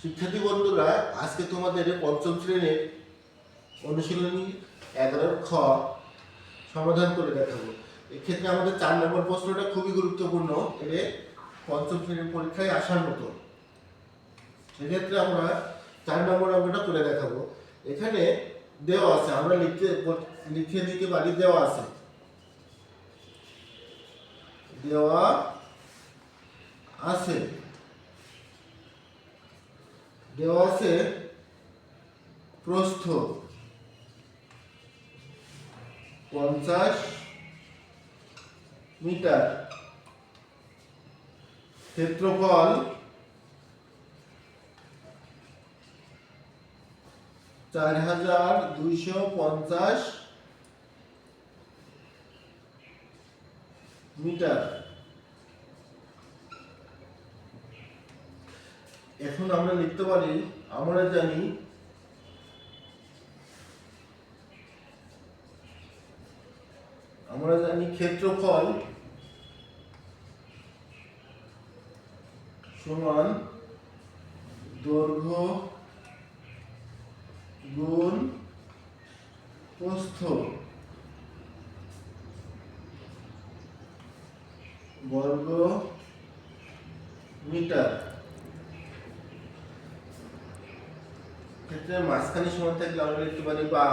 শিক্ষার্থী বন্ধুরা আজকে তোমাদের পঞ্চম শ্রেণির অনুশীলনী এগারোর খ সমাধান করে দেখাবো। এক্ষেত্রে আমাদের চার নম্বর প্রশ্নটা খুবই গুরুত্বপূর্ণ, এটা পঞ্চম শ্রেণির পরীক্ষায় আসার মতো। সেক্ষেত্রে আমরা চার নম্বর অঙ্কটা করে দেখাবো। এখানে দেওয়া আছে, আমরা লিখতে লিখে দিতে পারি দেওয়া আছে। দেওয়া আছে। দেওয়া আছে প্রস্থ। পঞ্চাশ মিটার। ক্ষেত্রফল চার হাজার দুইশো পঞ্চাশ মিটার। এখন আমরা লিখতে পারি, আমরা জানি আমরা জানি ক্ষেত্রফল সমান দৈর্ঘ্য গুণ প্রস্থ বর্গ মিটার। ক্ষেত্রে মাঝখানে সমান থাকলে আমরা লিখতে পারি বা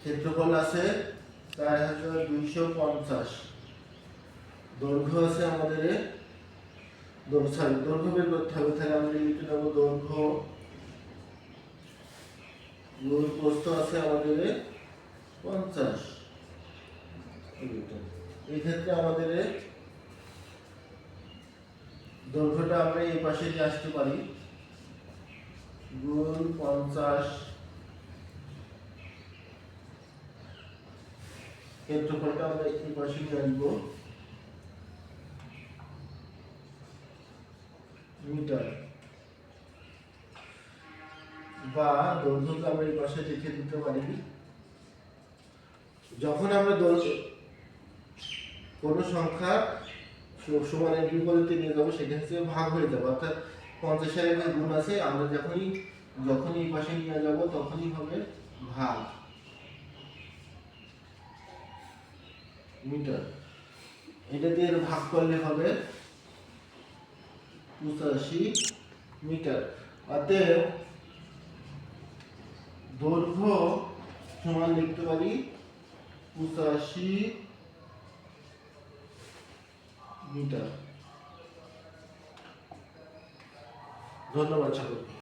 ক্ষেত্রফল আছে চার হাজার দুইশো পঞ্চাশ। দৈর্ঘ্য আছে আমাদের সরি দৈর্ঘ্য বের করতে হবে, তাহলে আমরা লিখে নেব দৈর্ঘ্য। গুণ প্রস্থ আছে আমাদের পঞ্চাশ। এই ক্ষেত্রে আমাদের দৈর্ঘ্যটা আমরা এই পাশে নিয়ে আসতে পারি। গুণ পঞ্চাশ ক্ষেত্রফলটা আমরা এই পাশে নিয়ে আসব মিটার। বা দৈর্ঘ্যকে আমরা এই পাশে লিখে দিতে পারি। যখন আমরা দৈর্ঘ্য, কোনো সংখ্যা সমানের বিপরীতে নিয়ে যাব হচ্ছে ভাগ হয়ে যাবে। অর্থাৎ পঞ্চাশের একটা গুণ আছে, আমরা যখনই যখনই এই পাশে নিয়ে যাব, তখনই হবে ভাগ। মিটার। এটা দিয়ে ভাগ করলে হবে পঁচাশি মিটার। অতএব দৈর্ঘ্য সমান লিখতে পারি পঁচাশি মিটার। ধন্যবাদ সকলকে।